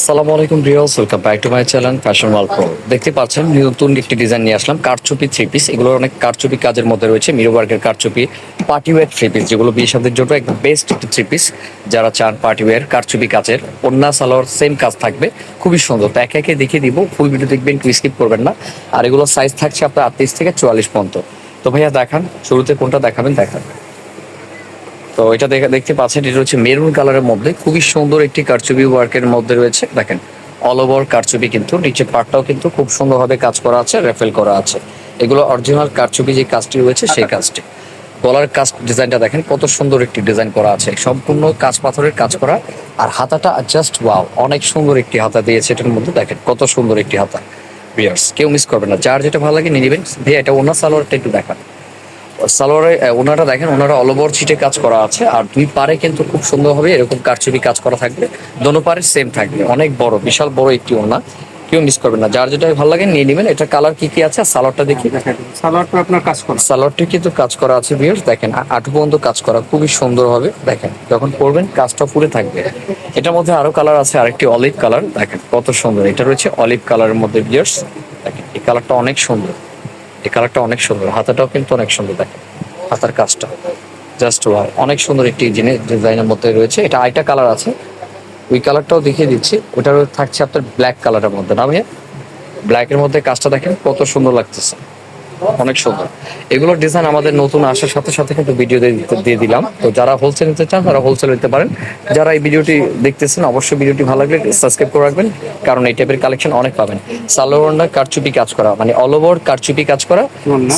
আসসালামু আলাইকুম reels welcome back to my channel fashion wall pro দেখতে পাচ্ছেন, নতুন একটি ডিজাইন নিয়ে আসলাম। কারচুপি থ্রি পিস এগুলো অনেক কারচুপি কাজের মধ্যে রয়েছে। মিরো ওয়ার্কের কারচুপি পার্টি ওয়্যার থ্রি পিস যেগুলো বিয়ে সাদের জন্য একদম বেস্ট একটি থ্রি পিস যারা চান পার্টি ওয়্যার কারচুপি কাজের অন্য সালোয়ার সেম কাজ থাকবে। খুবই সুন্দর। তো একে একে দেখিয়ে দিব। ফুল ভিডিও দেখবেন একটু স্কিপ করবেন না। আর এগুলো সাইজ থাকছে আপনার আটত্রিশ থেকে চুয়াল্লিশ পর্যন্ত। তো ভাইয়া, দেখান। শুরুতে কোনটা দেখাবেন, দেখান। তো এটা দেখতে পাচ্ছেন এটা হচ্ছে মেরুন কালারের মধ্যে। খুবই সুন্দর একটি কারচুপি ওয়ার্কের মধ্যে রয়েছে। দেখেন অল ওভার কারচুপি কিন্তু নিচে পাটটাও কিন্তু খুব সুন্দরভাবে কাজ করা আছে রেফেল করা আছে। এগুলো অরিজিনাল কারচুপি যে কাজটি রয়েছে সেই কাজটি। গলার কাজ ডিজাইনটা দেখেন কত সুন্দর একটি ডিজাইন করা আছে। সম্পূর্ণ কাজ পাথরের কাজ করা। আর হাতাটা জাস্ট ওয়াও অনেক সুন্দর একটি হাতা দিয়েছে এটার মধ্যে। দেখেন কত সুন্দর একটি হাতা। বিয়ার্স কেউ মিস করবে না। যার যেটা ভালো লাগে নিয়ে নেবেন। ভাইয়া এটা ওনার সালোয়ারটা একটু দেখান। সালোয়ারে ওনারা দেখেন ওনারা অল ওভার চিটে কাজ করা আছে আর দুই পারে কিন্তু খুব সুন্দরভাবে এরকম কারচুপি কাজ করা থাকবে দোনো পারে সেম থাকবে অনেক বড় বিশাল বড় একটি ওনা কেউ মিস করবেন না যার যেটা ভালো লাগে নিয়ে নেবেন এটা কালার কি কি আছে আর সালোয়ারটা দেখি। সালোয়ারটা আপনার কাজ করা। সালোয়ারটি কিন্তু কাজ করা আছে ভিউয়ার্স দেখেন আটু পর্যন্ত কাজ করা খুবই সুন্দর হবে দেখেন যখন পরবেন কাজটা পুরে থাকবে। এটার মধ্যে আরও কালার আছে আরেকটি অলিভ কালার দেখেন কত সুন্দর এটা রয়েছে অলিভ কালারের মধ্যে ভিউয়ার্স দেখেন এই কালারটা অনেক সুন্দর। এই কালারটা অনেক সুন্দর, হাতাটাও কিন্তু অনেক সুন্দর দেখে হাতার কাজটা। জাস্ট ওয়াও অনেক সুন্দর একটি জিনিস, ডিজাইনের মধ্যে রয়েছে। এটা আইটা কালার আছে, ওই কালারটাও দেখিয়ে দিচ্ছি। ওটা থাকছে আপনার ব্ল্যাক কালারের মধ্যে। না ভাইয়া ব্ল্যাকের মধ্যে কাজটা দেখেন, কত সুন্দর লাগতেছে। অনেক সুন্দর। এগুলোর ডিজাইন আমাদের নতুন আসার সাথে সাথে কিন্তু ভিডিও দিয়ে দিলাম। তো যারা হোলসেল নিতে চান তারা হোলসেল নিতে পারেন। যারা এই ভিডিওটি দেখতেছেন অবশ্যই ভিডিওটি ভালো লাগলে সাবস্ক্রাইব করে রাখবেন কারণ এই টাইপের কালেকশন অনেক পাবেন। সালোয়ারনা কারচুপি কাজ করা মানে অল ওভার কারচুপি কাজ করা।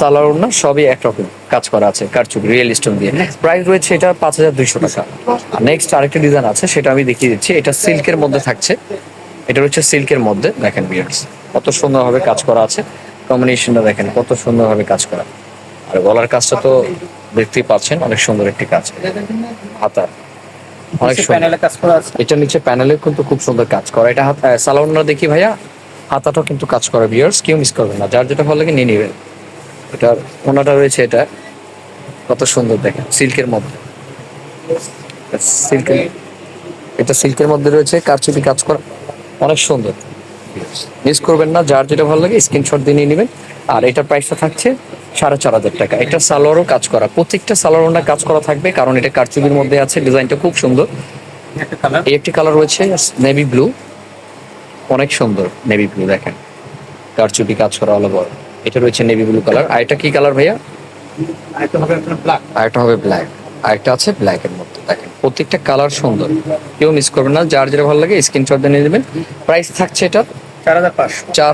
সালোয়ারনা সবই একরকম কাজ করা আছে কারচুপি রিয়েল স্টোন দিয়ে। প্রাইস রয়েছে এটা পাঁচ হাজার দুইশো টাকা। নেক্সট আরেকটা ডিজাইন আছে সেটা আমি দেখিয়ে দিচ্ছি। এটা সিল্কের মধ্যে থাকছে। এটা হচ্ছে সিল্কের মধ্যে। দেখেন বিয়ার্স কত সুন্দরভাবে কাজ করা আছে। কম্বিনেশনটা দেখেন কত সুন্দরভাবে কাজ করা। আর গলার কাজটা তো দেখতেই পাচ্ছেন অনেক সুন্দর একটি কাজ। হাতা অনেক প্যানেলে কাজ করা আছে। এটা নিচে প্যানেলে কিন্তু খুব সুন্দর কাজ করা। এটা সালোয়ারটা দেখি ভাইয়া হাতাটাও কিন্তু কাজ করা বিয়ার্স কেউ মিস করবেন না। যার যেটা ভালো লাগে নিয়ে নেবেন। এটা ওনাটা রয়েছে এটা। কত সুন্দর দেখেন সিল্কের মধ্যে। সিল্কের এটা সিল্কের মধ্যে রয়েছে কারচুপি কাজ করা। অনেক সুন্দর। মিস করবেন না যার যেটা ভালো লাগে স্ক্রিনশট দিয়ে নিয়ে নেবেন। আর এটার প্রাইসটা থাকছে সাড়ে চার হাজার টাকা। এটা সালোয়ারও কাজ করা। প্রত্যেকটা সালোয়ার ওনার কাজ করা থাকবে কারণ এটা কারচুপির মধ্যে আছে ডিজাইনটা খুব সুন্দর। কালার এই একটি কালার রয়েছে নেভি ব্লু অনেক সুন্দর নেভি ব্লু দেখেন। কারচুপি কাজ করা অল ওভার এটা রয়েছে নেভি ব্লু কালার আর এটা কি কালার ভাইয়া? আরেকটা হবে আপনার ব্ল্যাক আর একটা হবে ব্ল্যাক আর একটা আছে ব্ল্যাক এর মধ্যে দেখেন। প্রত্যেকটা কালার সুন্দর। কেউ মিস করবেন না যার যেটা ভালো লাগে স্ক্রিনশট দিয়ে নিয়ে নেবেন। প্রাইস থাকছে এটা চার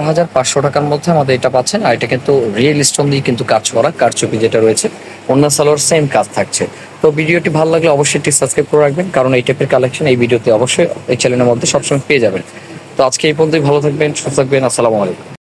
হাজার পাঁচশো। টাকার মধ্যে আমাদের এটা পাচ্ছেন, আর এটা কিন্তু রিয়েল স্টোন দিয়ে কিন্তু কাজ করা, কারচুপি যেটা রয়েছে, অন্য সালোয়ার সেম কাজ থাকছে। তো ভিডিওটি ভালো লাগলে অবশ্যই একটি সাবস্ক্রাইব করে রাখবেন, কারণ এই টাইপের কালেকশন এই ভিডিওতে অবশ্যই এই চ্যানেলের মধ্যে সবসময় পেয়ে যাবেন। তো আজকে এই পর্যন্তই, ভালো থাকবেন, সুস্থ থাকবেন, আসসালামু আলাইকুম।